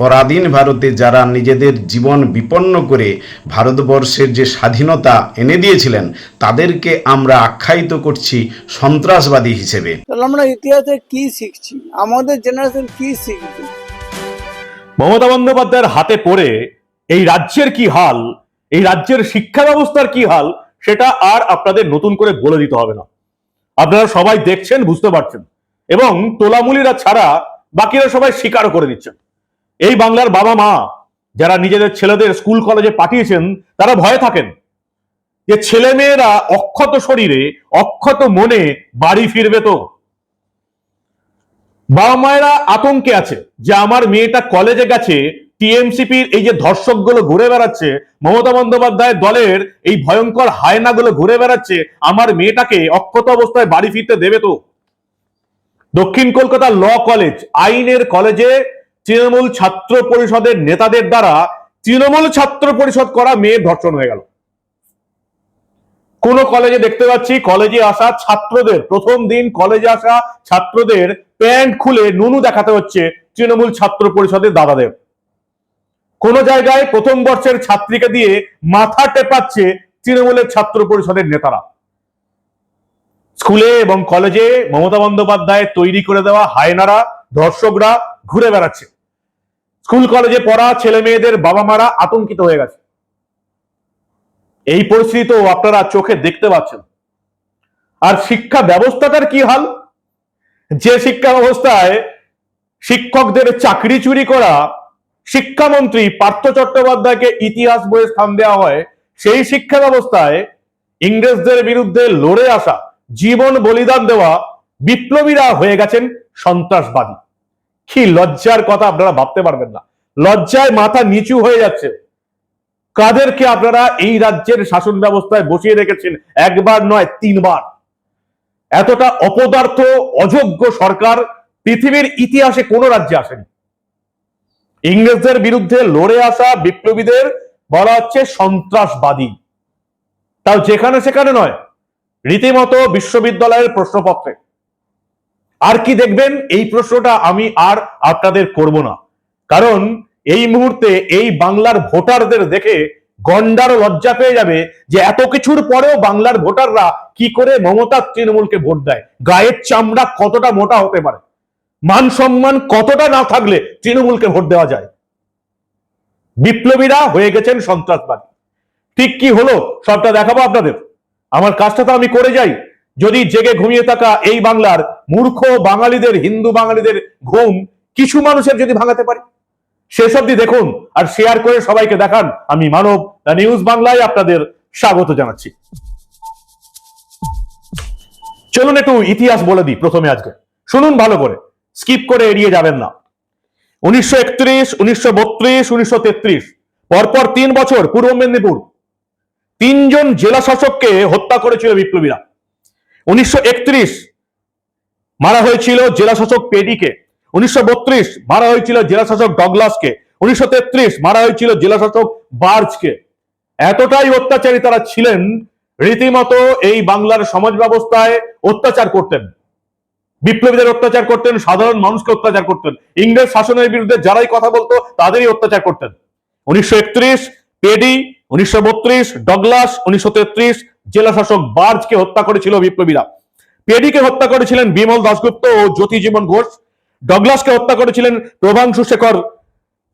পরাধীন ভারতে যারা নিজেদের জীবন বিপন্ন করে ভারতবর্ষের যে স্বাধীনতা এনে দিয়েছিলেন তাদেরকে আমরা আখ্যায়িত করছি সন্ত্রাসবাদী হিসেবে। তাহলে আমরা ইতিহাসে কি শিখছি? আমাদের জেনারেশন কি শিখবে? মমতা বন্দ্যোপাধ্যায়ের হাতে পড়ে এই রাজ্যের কি হাল এই রাজ্যের শিক্ষা ব্যবস্থার কি হাল সেটা আর আপনাদের নতুন করে বলে দিতে হবে না। আপনারা সবাই দেখছেন বুঝতে পারছেন। এবং তোলামুলিরা ছাড়া বাকিরা সবাই স্বীকারও করে দিচ্ছেন এই বাংলার বাবা মা যারা নিজেদের ছেলেদের স্কুল, কলেজে পাঠিয়েছেন, তারা ভয়ে থাকেন যে ছেলে মেয়েরা অক্ষত শরীরে, অক্ষত মনে বাড়ি ফিরবে তো। বাবা মায়েরা আতঙ্কে আছে যে আমার মেয়েটা কলেজে গেছে, টিএমসিপির এই যে ধর্ষকগুলো ঘুরে বেড়াচ্ছে, মমতা বন্দ্যোপাধ্যায় দলের এই ভয়ঙ্কর হায়নাগুলো ঘুরে বেড়াচ্ছে, আমার মেয়েটাকে অক্ষত অবস্থায় বাড়ি ফিরতে দেবে তো। দক্ষিণ কলকাতা ল কলেজ, আইনের কলেজে তৃণমূল ছাত্র পরিষদের নেতাদের দ্বারা তৃণমূল ছাত্র পরিষদ করা মেয়ে ধর্ষণ হয়ে গেল। কোন কলেজে দেখতে পাচ্ছি কলেজে আসা ছাত্রদের, প্রথম দিন কলেজে আসা ছাত্রদের প্যান্ট খুলে নুনু দেখাতে হচ্ছে তৃণমূল ছাত্র পরিষদের দাদাদের। কোন জায়গায় প্রথম বর্ষের ছাত্রীকে দিয়ে মাথা টেপাচ্ছে তৃণমূলের ছাত্র পরিষদের নেতারা। স্কুলে এবং কলেজে মমতা বন্দ্যোপাধ্যায় তৈরি করে দেওয়া হায়নারা ধর্ষকরা ঘুরে বেড়াচ্ছে। স্কুল, কলেজে পড়া ছেলে মেয়েদের বাবা মারা আতঙ্কিত হয়ে গেছে। এই পরিস্থিতি তো আপনারা চোখে দেখতে পাচ্ছেন। আর শিক্ষা ব্যবস্থাটার কি হাল? যে শিক্ষা ব্যবস্থায় শিক্ষকদের চাকরি চুরি করা, শিক্ষামন্ত্রী পার্থ চট্টোপাধ্যায়কে ইতিহাস বইয়ে স্থান দেওয়া হয়, সেই শিক্ষা ব্যবস্থায় ইংরেজদের বিরুদ্ধে লড়ে আসা, জীবন বলিদান দেওয়া বিপ্লবীরা হয়ে গেছেন সন্ত্রাসবাদী। কি লজ্জার কথা আপনারা ভাবতে পারবেন না। লজ্জায় মাথা নিচু হয়ে যাচ্ছে। কাদেরকে আপনারা এই রাজ্যের শাসন ব্যবস্থায় বসিয়ে রেখেছেন? একবার নয়, তিনবার। এতটা অপদার্থ, অযোগ্য সরকার পৃথিবীর ইতিহাসে কোনো রাজ্যে আসেনি। ইংরেজদের বিরুদ্ধে লড়ে আসা বিপ্লবীদের বলা হচ্ছে সন্ত্রাসবাদী। তাও যেখানে সেখানে নয়, রীতিমতো বিশ্ববিদ্যালয়ের প্রশ্নপত্রে। আর কি দেখবেন? এই প্রশ্নটা আমি আর আপনাদের করব না। কারণ এই মুহূর্তে এই বাংলার ভোটারদের দেখে গন্ডার লজ্জা পেয়ে যাবে যে এত কিছুর পরেও বাংলার ভোটাররা কি করে মমতা তৃণমূলকে ভোট দেয়? গায়ের চামড়া কতটা মোটা হতে পারে? মান সম্মান কতটা না থাকলে তৃণমূলকে ভোট দেওয়া যায়? বিপ্লবীরা হয়ে গেছেন সন্ত্রাসবাদী। ঠিক কি হলো? সবটা দেখাবো আপনাদের। আমার কাজটা তো আমি করে যাই। যদি জেগে ঘুমিয়ে থাকা এই বাংলার মূর্খ বাঙালিদের, হিন্দু বাঙালিদের ঘুম কিছু মানুষের যদি ভাঙাতে পারি? শেষ অব্দি দেখুন আর শেয়ার করে সবাইকে দেখান। আমি মানব দ্য নিউজ বাংলায় আপনাদের স্বাগত জানাচ্ছি। চলুন একটু ইতিহাস বলে দিই প্রথমে আজকে। শুনুন ভালো করে। স্কিপ করে এড়িয়ে যাবেন না। উনিশশো একত্রিশ, উনিশশো বত্রিশ, উনিশশো তেত্রিশ। পরপর তিন বছর পূর্ব মেদিনীপুর। তিনজন জেলা শাসককে হত্যা করেছিল বিপ্লবীরা। উনিশশো একত্রিশ মারা হয়েছিল জেলা শাসক পেডিকে। উনিশশো বত্রিশ মারা হয়েছিল জেলা শাসক ডগলাসকে। উনিশশো তেত্রিশ মারা হয়েছিল জেলা শাসক বার্জকে। এতটাই অত্যাচারী তারা ছিলেন, রীতিমতো এই বাংলার সমাজ ব্যবস্থায় অত্যাচার করতেন। বিপ্লবীদের অত্যাচার করতেন, সাধারণ মানুষকে অত্যাচার করতেন। ইংরেজ শাসনের বিরুদ্ধে যারাই কথা বলতো, তাদেরই অত্যাচার করতেন। উনিশশো একত্রিশ পেডি উনিশশো বত্রিশ, ডগলাস উনিশশো তেত্রিশ, জেলা শাসক বার্জকে হত্যা করেছিল বিপ্লবীরা। পেডিকে হত্যা করেছিলেন বিমল দাশগুপ্ত ও জ্যোতি জীবন ঘোষ। ডগলাসকে হত্যা করেছিলেন প্রভাংশু শেখর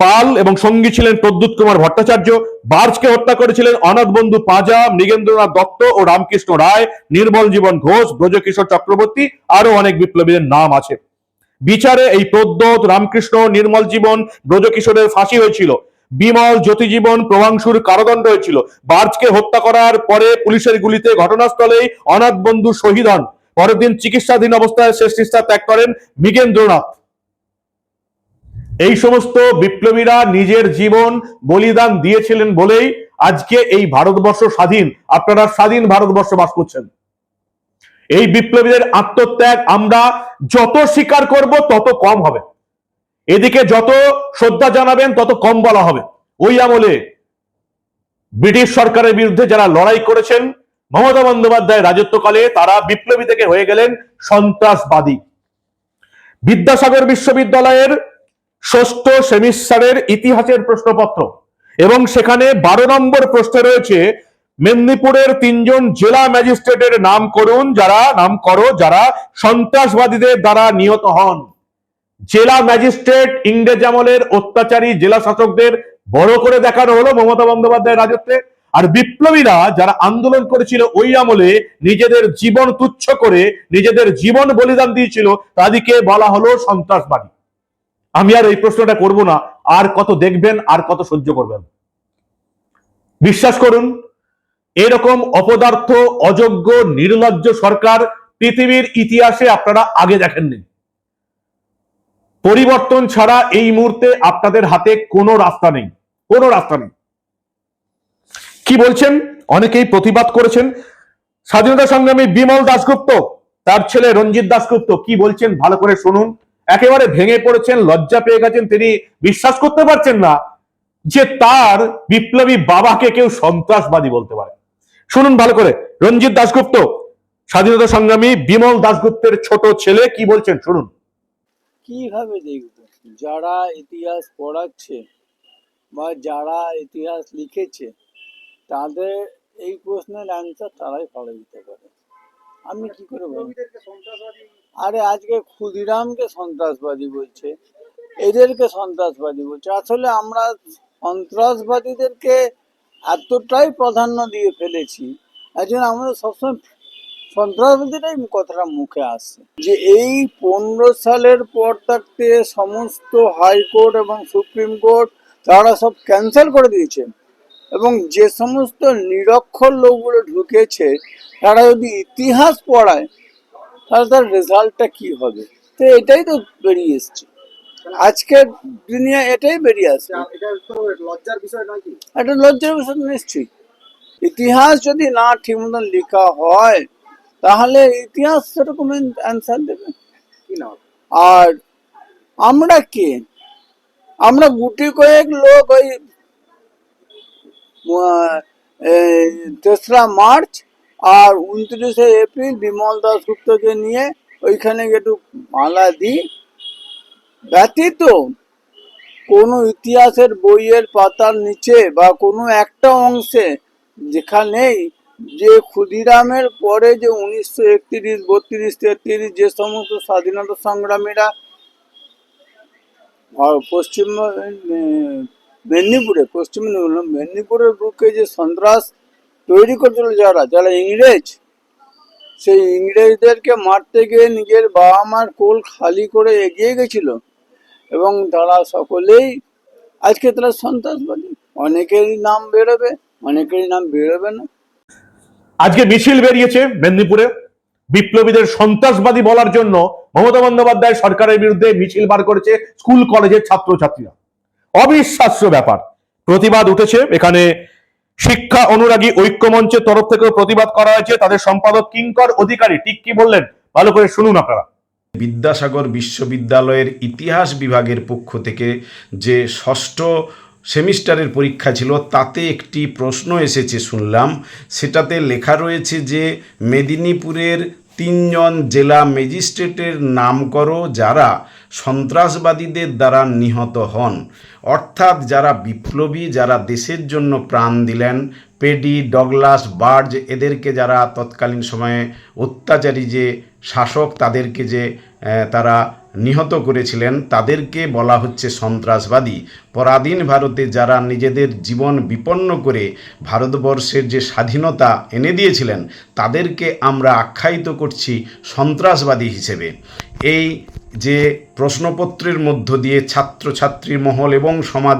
পাল এবং সঙ্গী ছিলেন প্রদ্যুৎ কুমার ভট্টাচার্য। বার্জকে হত্যা করেছিলেন অনাথ বন্ধু পাজা, মৃগেন্দ্রনাথ দত্ত ও রামকৃষ্ণ রায়, নির্মল জীবন ঘোষ, ব্রজকিশোর চক্রবর্তী আরও অনেক বিপ্লবীদের নাম আছে। বিচারে এই প্রদ্যোত রামকৃষ্ণ, নির্মল জীবন, ব্রজকিশোরের ফাঁসি হয়েছিল। বিমল জ্যোতিজীবন প্রভাংশুর কারাদণ্ড হয়েছিল। বার্জকে হত্যা করার পরে পুলিশের গুলিতে ঘটনাস্থলেই অনাথ বন্ধু শহীদ হন। পরের দিন চিকিৎসাধীন অবস্থায় শেষ নিঃশ্বাস ত্যাগ করেন মৃগেন্দ্রনাথ। এই সমস্ত বিপ্লবীরা নিজের জীবন বলিদান দিয়েছিলেন বলেই আজকে এই ভারতবর্ষ স্বাধীন। আপনারা স্বাধীন ভারতবর্ষ বাস করছেন। এই বিপ্লবীদের আত্মত্যাগ আমরা যত স্বীকার করব তত কম হবে। এদিকে যত শ্রদ্ধা জানাবেন, তত কম বলা হবে। ওই আমলে ব্রিটিশ সরকারের বিরুদ্ধে যারা লড়াই করেছেন, মমতা বন্দ্যোপাধ্যায় রাজত্বকালে তারা বিপ্লবী থেকে হয়ে গেলেন সন্ত্রাসবাদী। বিদ্যাসাগর বিশ্ববিদ্যালয়ের ষষ্ঠ সেমিস্টারের ইতিহাসের প্রশ্নপত্র এবং সেখানে বারো নম্বর প্রশ্নে রয়েছে, মেদিনীপুরের তিনজন জেলা ম্যাজিস্ট্রেটের নাম করুন, যারা নাম করো, যারা সন্ত্রাসবাদীদের দ্বারা নিহত হন। জেলা ম্যাজিস্ট্রেট ইংরেজ আমলের অত্যাচারী জেলা শাসকদের বড় করে দেখানো হলো মমতা বন্দ্যোপাধ্যায়ের রাজত্বে। আর বিপ্লবীরা যারা আন্দোলন করেছিল ওই আমলে নিজেদের জীবন তুচ্ছ করে নিজেদের জীবন বলিদান দিয়েছিল, তাদেরকে বলা হলো সন্ত্রাসবাদী। আমি আর এই প্রশ্নটা করব না। আর কত দেখবেন, আর কত সহ্য করবেন। বিশ্বাস করুন, এরকম অপদার্থ, অযোগ্য, নির্লজ্জ সরকার পৃথিবীর ইতিহাসে আপনারা আগে দেখেননি। পরিবর্তন ছাড়া এই মুহূর্তে আপনাদের হাতে কোনো রাস্তা নেই, কোনো রাস্তা নেই। কি বলছেন? অনেকেই প্রতিবাদ করেছেন। স্বাধীনতা সংগ্রামী বিমল দাশগুপ্ত, তার ছেলে রঞ্জিত দাশগুপ্ত, কি বলছেন? ভালো করে শুনুন। একেবারে ভেঙে পড়েছেন, লজ্জা পেয়ে গেছেন, তিনি বিশ্বাস করতে পারছেন না যে তার বিপ্লবী বাবাকে কেউ সন্ত্রাসবাদী বলতে পারে। শুনুন ভালো করে, রঞ্জিত দাশগুপ্ত, স্বাধীনতা সংগ্রামী বিমল দাশগুপ্তের ছোট ছেলে, কি বলছেন? শুনুন। কীভাবে দেখব? যারা ইতিহাস পড়াচ্ছে বা যারা ইতিহাস লিখেছে, তাদের এই প্রশ্নের অ্যান্সার তারাই ভালো দিতে পারে। আমি কি করে বলব? আরে আজকে ক্ষুদিরামকে সন্ত্রাসবাদী বলছে, এদেরকে সন্ত্রাসবাদী বলছে। আসলে আমরা সন্ত্রাসবাদীদেরকে এতটাই প্রাধান্য দিয়ে ফেলেছি, একজন আমাদের সবসময় সন্ত্রাসবাদীরাই কথাটা মুখে আসছে। যে এই পনেরো সালের পর থাকতে সমস্ত হাইকোর্ট এবং সুপ্রিম কোর্ট তারা সব ক্যান্সেল করে দিয়েছে। এবং যে সমস্ত নিরক্ষর লোকগুলো ঢুকেছে তারা যদি ইতিহাস পড়ায় তাহলে তার রেজাল্টটা কি হবে? তো এটাই তো বেরিয়ে এসছে। আজকের দুনিয়া এটাই বেরিয়ে আসছে। এটা তো লজ্জার বিষয় নয় কি? লজ্জার বিষয় নিশ্চয়ই। ইতিহাস যদি না ঠিক মতন লেখা হয় তাহলে ইতিহাস সেরকম অ্যান্সার দেবে। আর আমরা কে? আমরা গুটি কয়েক লোক ওই তেসরা মার্চ আর উনত্রিশে এপ্রিল বিমল দাসগুপ্তকে নিয়ে ওইখানে একটু মালা দিই। ব্যতীত কোনো ইতিহাসের বইয়ের পাতার নিচে বা কোনো একটা অংশে যেখানেই যে ক্ষুদিরামের পরে যে উনিশশো একত্রিশ, বত্রিশ, তেত্রিশ, যে সমস্ত স্বাধীনতা সংগ্রামীরা পশ্চিম মেদিনীপুরে, পশ্চিম মেদিনীপুর- মেদিনীপুরের বুকে যে সন্ত্রাস তৈরি করেছিল যারা যারা ইংরেজ, সেই ইংরেজদেরকে মারতে গিয়ে নিজের বাবা মার কোল খালি করে এগিয়ে গেছিল। এবং তারা সকলেই, আজকে তারা সন্ত্রাসবাদী। অনেকেরই নাম বেরোবে, অনেকেরই নাম বেরোবে না। আজকে মিছিল বেরিয়েছে মেদিনীপুরে। বিপ্লবীদের সন্ত্রাসবাদী বলার জন্য মমতা বন্দ্যোপাধ্যায় সরকারের বিরুদ্ধে মিছিল বার করেছে স্কুল, কলেজের ছাত্রছাত্রীরা। অবিশ্বাস্য ব্যাপার। প্রতিবাদ উঠেছে। এখানে শিক্ষা অনুরাগী ঐক্যমঞ্চের তরফ থেকেও প্রতিবাদ করা হয়েছে। তাদের সম্পাদক কিঙ্কর অধিকারী, ঠিক কি বললেন? ভালো করে শুনুন আপনারা। বিদ্যাসাগর বিশ্ববিদ্যালয়ের ইতিহাস বিভাগের পক্ষ থেকে যে ষষ্ঠ সেমিস্টারের পরীক্ষা ছিল, তাতে একটি প্রশ্ন এসেছে শুনলাম। সেটাতে লেখা রয়েছে যে, মেদিনীপুরের তিনজন জেলা ম্যাজিস্ট্রেটের নাম করো যারা সন্ত্রাসবাদীদের দ্বারা নিহত হন। অর্থাৎ যারা বিপ্লবী, যারা দেশের জন্য প্রাণ দিলেন, পেডি, ডগলাস, বার্জ, এদেরকে যারা তৎকালীন সময়ে অত্যাচারী যে শাসক, তাদেরকে যে তারা নিহত করেছিলেন। তাদেরকে বলা হচ্ছে সন্ত্রাসবাদী। পরাধীন ভারতে যারা নিজেদের জীবন বিপন্ন করে ভারতবর্ষের যে স্বাধীনতা এনে দিয়েছিলেন, তাদেরকে আমরা আখ্যায়িত করছি সন্ত্রাসবাদী হিসেবে। এই যে প্রশ্নপত্রের মধ্য দিয়ে ছাত্রছাত্রী মহল এবং সমাজ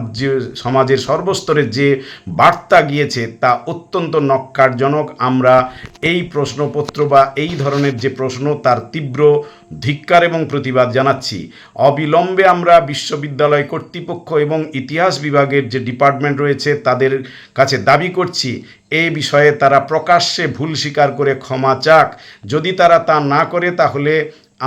সমাজের সর্বস্তরের যে বার্তা গিয়েছে তা অত্যন্ত নক্কারজনক। আমরা এই প্রশ্নপত্র বা এই ধরনের যে প্রশ্ন তার তীব্র ধিক্কার এবং প্রতিবাদ জানাচ্ছি। অবিলম্বে আমরা বিশ্ববিদ্যালয় কর্তৃপক্ষ এবং ইতিহাস বিভাগের যে ডিপার্টমেন্ট রয়েছে তাদের কাছে দাবি করছি এই বিষয়ে তারা প্রকাশ্যে ভুল স্বীকার করে ক্ষমা চাক। যদি তারা তা না করে তাহলে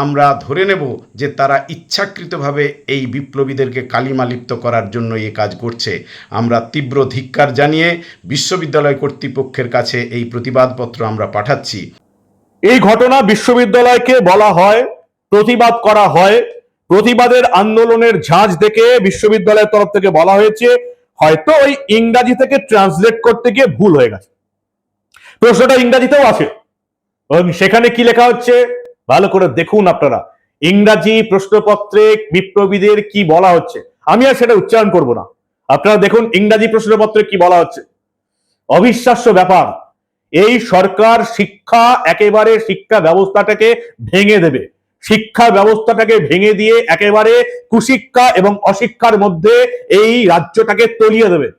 আমরা ধরে নেব যে তারা ইচ্ছাকৃতভাবে এই বিপ্লবীদেরকে কালিমালিপ্ত করার জন্য এ কাজ করছে। আমরা তীব্র ধিক্কার জানিয়ে বিশ্ববিদ্যালয় কর্তৃপক্ষের কাছে এই প্রতিবাদপত্র আমরা পাঠাচ্ছি। এই ঘটনা বিশ্ববিদ্যালয়কে বলা হয়, প্রতিবাদ করা হয়। প্রতিবাদের আন্দোলনের ঝাঁজ দেখে বিশ্ববিদ্যালয়ের তরফ থেকে বলা হয়েছে, হয়তো ওই ইংরাজি থেকে ট্রান্সলেট করতে গিয়ে ভুল হয়ে গেছে। প্রশ্নটা ইংরাজিতেও আছে সেখানে কি লেখা হচ্ছে? ভালো করে দেখুন আপনারা। ইংরাজি প্রশ্নপত্রে বিপ্লবীদের কি বলা হচ্ছে? আমি আর সেটা উচ্চারণ করব না। আপনারা দেখুন ইংরাজি প্রশ্নপত্রে কি বলা হচ্ছে। অবিশ্বাস্য ব্যাপার। এই সরকার শিক্ষা একেবারে শিক্ষা ব্যবস্থাটাকে ভেঙে দেবে। শিক্ষা ব্যবস্থাটাকে ভেঙে দিয়ে একেবারে কুশিক্ষা এবং অশিক্ষার মধ্যে এই রাজ্যটাকে তলিয়ে দেবে।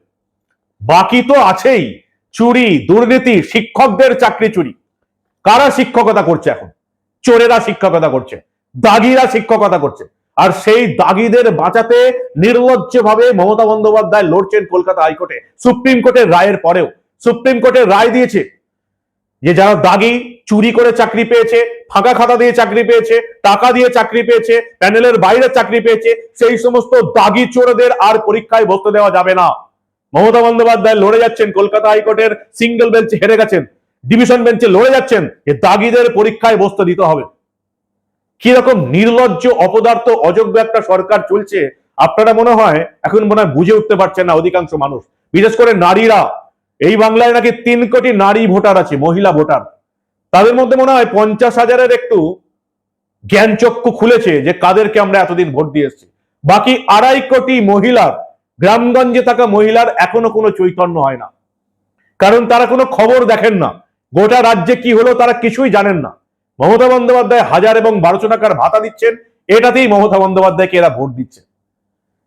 বাকি তো আছেই। চুরি, দুর্নীতি, শিক্ষকদের চাকরি চুরি। কারা শিক্ষকতা করছে এখন? চোরেরা শিক্ষকতা করছে, দাগিরা শিক্ষকতা করছে। আর সেই দাগিদের বাঁচাতে নির্লজ্জভাবে মমতা বন্দ্যোপাধ্যায় লড়ছেন কলকাতা হাইকোর্টে, সুপ্রিম কোর্টের রায়ের পরেও। সুপ্রিম কোর্টের রায় দিয়েছে যে, যারা দাগি চুরি করে চাকরি পেয়েছে, ফাঁকা খাতা দিয়ে চাকরি পেয়েছে, টাকা দিয়ে চাকরি পেয়েছে, প্যানেলের বাইরে চাকরি পেয়েছে, সেই সমস্ত দাগি চোরদের আর পরীক্ষায় বসতে দেওয়া যাবে না। মমতা বন্দ্যোপাধ্যায় লড়ে যাচ্ছেন কলকাতা হাইকোর্টের সিঙ্গেল বেঞ্চ হেরে গেছেন। ডিভিশন বেঞ্চে লড়ে যাচ্ছেন যে দাগিদের পরীক্ষায় বসতে দিতে হবে। কীরকম নির্লজ্জ অপদার্থ, অযোগ্য একটা সরকার চলছে, আপনারা মনে হয় এখন মনে হয় বুঝে উঠতে পারছেন না অধিকাংশ মানুষ। বিশেষ করে নারীরা। এই বাংলায় নাকি তিন কোটি নারী ভোটার আছে, মহিলা ভোটার। তাদের মধ্যে মনে হয় পঞ্চাশ হাজারের একটু জ্ঞানচক্ষু খুলেছে যে কাদেরকে আমরা এতদিন ভোট দিয়ে এসেছি। বাকি আড়াই কোটি মহিলার, গ্রামগঞ্জে থাকা মহিলার এখনও কোনো চৈতন্য হয় না। কারণ তারা কোনো খবর দেখেন না। গোটা রাজ্যে কি হলো তারা কিছুই জানেন না। মমতা বন্দ্যোপাধ্যায় হাজার এবং বারোশো টাকার ভাতা দিচ্ছেন, এটাতেই মমতা বন্দ্যোপাধ্যায়কে এরা ভোট দিচ্ছে।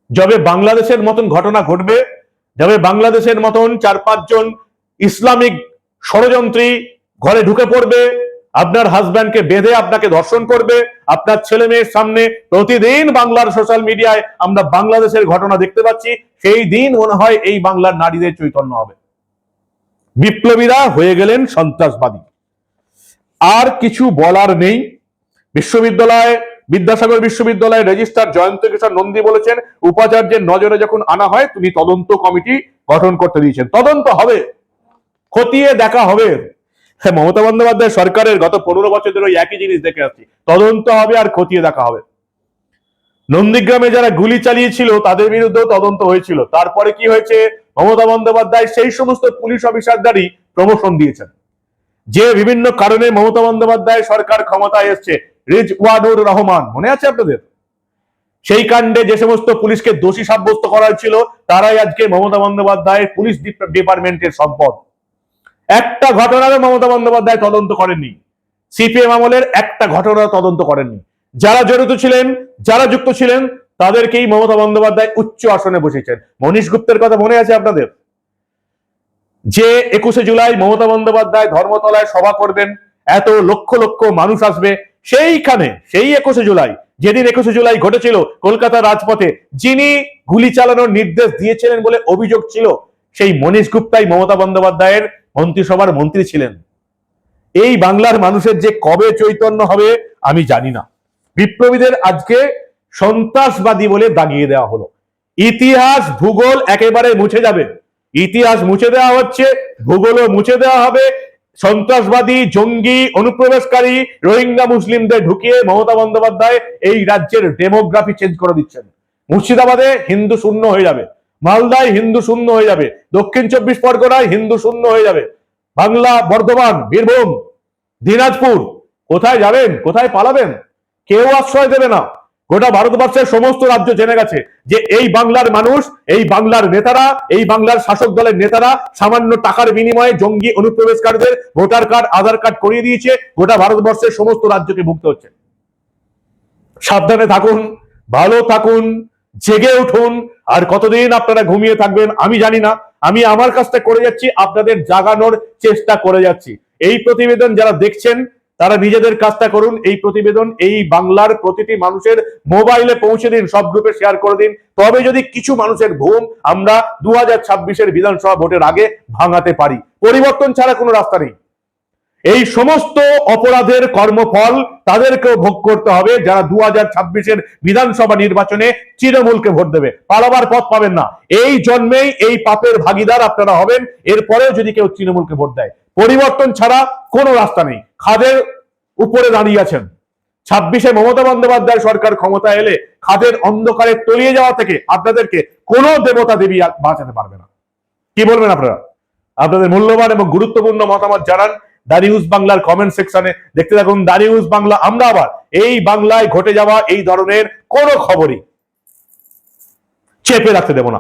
যবে বাংলাদেশের মতন ঘটনা ঘটবে, যবে বাংলাদেশের মতন চার পাঁচজন ইসলামিক ষড়যন্ত্রী ঘরে ঢুকে পড়বে, আপনার হাজব্যান্ডকে বেঁধে আপনাকে ধর্ষণ করবে, আপনার ছেলে মেয়ের সামনে প্রতিদিন বাংলার সোশ্যাল মিডিয়ায় আমরা বাংলাদেশের ঘটনা দেখতে পাচ্ছি, সেই দিন মনে হয় এই বাংলার নারীদের চৈতন্য হবে। বিপ্লবীরা হয়ে গেলেন সন্ত্রাসবাদী। আর কিছু বলার নেই। বিশ্ববিদ্যালয়ে, বিদ্যাসাগর বিশ্ববিদ্যালয়ের রেজিস্ট্রার জয়ন্ত কিশোর নন্দী বলেছেন, উপাচার্যের নজরে যখন আনা হয় তিনি তদন্ত কমিটি গঠন করতে দিয়েছেন। তদন্ত হবে। খতিয়ে দেখা হবে। হ্যাঁ মমতা বন্দ্যোপাধ্যায় সরকারের গত পনেরো বছর ধরে একই জিনিস দেখে আসছি। তদন্ত হবে আর খতিয়ে দেখা হবে। নন্দীগ্রামে যারা গুলি চালিয়েছিল, তাদের বিরুদ্ধেও তদন্ত হয়েছিল। তারপরে কি হয়েছে? মমতা বন্দ্যোপাধ্যায় সেই সমস্ত পুলিশ অফিসারদারই প্রমোশন দিয়েছেন। যে বিভিন্ন কারণে মমতা বন্দ্যোপাধ্যায় সরকার ক্ষমতায় এসছে, রিজওয়ানুর রহমান, মনে আছে আপনাদের? সেই কাণ্ডে যে সমস্ত পুলিশকে দোষী সাব্যস্ত করা হয়েছিল তারাই আজকে মমতা বন্দ্যোপাধ্যায়ের পুলিশ ডিপ- ডিপার্টমেন্টের সম্পদ। একটা ঘটনারও মমতা বন্দ্যোপাধ্যায় তদন্ত করেননি। সিপিএম আমলের একটা ঘটনার তদন্ত করেননি। যারা জড়িত ছিলেন, যারা যুক্ত ছিলেন তাদেরকেই মমতা বন্দ্যোপাধ্যায় উচ্চ আসনে বসেছেন। মনীশ গুপ্তের কথা মনে আছে আপনাদের? যে একুশে জুলাই মমতা বন্দ্যোপাধ্যায় ধর্মতলায় সভা করবেন, এত লক্ষ লক্ষ মানুষ আসবে, সেইখানে, সেই একুশে জুলাই, যেদিন একুশে জুলাই ঘটেছিল কলকাতার রাজপথে, যিনি গুলি চালানোর নির্দেশ দিয়েছিলেন বলে অভিযোগ ছিল, সেই মনীশ গুপ্তাই মমতা বন্দ্যোপাধ্যায়ের মন্ত্রিসভার মন্ত্রী ছিলেন। এই বাংলার মানুষের যে কবে চৈতন্য হবে, আমি জানি না। বিপ্লবীদের আজকে সন্ত্রাসবাদী বলে দাগিয়ে দেওয়া হলো। ইতিহাস, ভূগোল একেবারে মুছে যাবে। ইতিহাস মুছে দেওয়া হচ্ছে, ভূগোলও মুছে দেওয়া হবে। সন্ত্রাসবাদী, জঙ্গি, অনুপ্রবেশকারী, রোহিঙ্গা মুসলিমদের ঢুকিয়ে মমতা বন্দ্যোপাধ্যায় এই রাজ্যের ডেমোগ্রাফি চেঞ্জ করে দিচ্ছেন। মুর্শিদাবাদে হিন্দু শূন্য হয়ে যাবে। মালদায় হিন্দু শূন্য হয়ে যাবে। দক্ষিণ চব্বিশ পরগনায় হিন্দু শূন্য হয়ে যাবে। বাংলা, বর্ধমান, বীরভূম, দিনাজপুর, কোথায় যাবেন, কোথায় পালাবেন? কেউ আশ্রয় দেবে না। গোটা ভারতবর্ষের সমস্ত রাজ্য জেনে গেছে যে এই বাংলার মানুষ, এই বাংলার নেতারা, এই বাংলার শাসক দলের নেতারা সামান্য টাকার বিনিময়ে জঙ্গি অনুপ্রবেশকারীদের ভোটার কার্ড, আধার কার্ড করিয়ে দিয়েছে। গোটা ভারতবর্ষের সমস্ত রাজ্যকে ভুগতে হচ্ছে। সাবধানে থাকুন, ভালো থাকুন, জেগে উঠুন, আর কতদিন আপনারা ঘুমিয়ে থাকবেন আমি জানি না। আমি আমার কাজটা করে যাচ্ছি, আপনাদের জাগানোর চেষ্টা করে যাচ্ছি। এই প্রতিবেদন যারা দেখছেন তারা নিজেদের কাজটা করুন, এই প্রতিবেদন, এই বাংলার প্রতিটি মানুষের মোবাইলে পৌঁছে দিন, সব গ্রুপে শেয়ার করে দিন। তবে যদি কিছু মানুষের ঘুম আমরা দু হাজার ছাব্বিশের বিধানসভা ভোটের আগে ভাঙাতে পারি, পরিবর্তন ছাড়া কোনো রাস্তা নেই। এই সমস্ত অপরাধের কর্মফল তাদেরকেও ভোগ করতে হবে, যারা দু হাজার ছাব্বিশের বিধানসভা নির্বাচনে তৃণমূলকে ভোট দেবে। পালাবার পথ পাবেন না। এই জন্মেই এই পাপের ভাগিদার আপনারা হবেন, এরপরেও যদি কেউ তৃণমূলকে ভোট দেয়। পরিবর্তন ছাড়া কোনো রাস্তা নেই। খাদের উপরে দাঁড়িয়ে আছেন। ছাব্বিশে মমতা বন্দ্যোপাধ্যায় সরকার ক্ষমতা এলে খাদের অন্ধকারে তলিয়ে যাওয়া থেকে আপনাদেরকে কোনো দেবতা দেবী বাঁচাতে পারবে না। কি বলবেন আপনারা? আপনাদের মূল্যবান এবং গুরুত্বপূর্ণ মতামত জানান দা বাংলার কমেন্ট সেকশনে দেখতে থাকুন দা বাংলা। আমরা আবার এই বাংলায় ঘটে যাওয়া এই ধরনের কোনো খবরই চেপে রাখতে দেব না।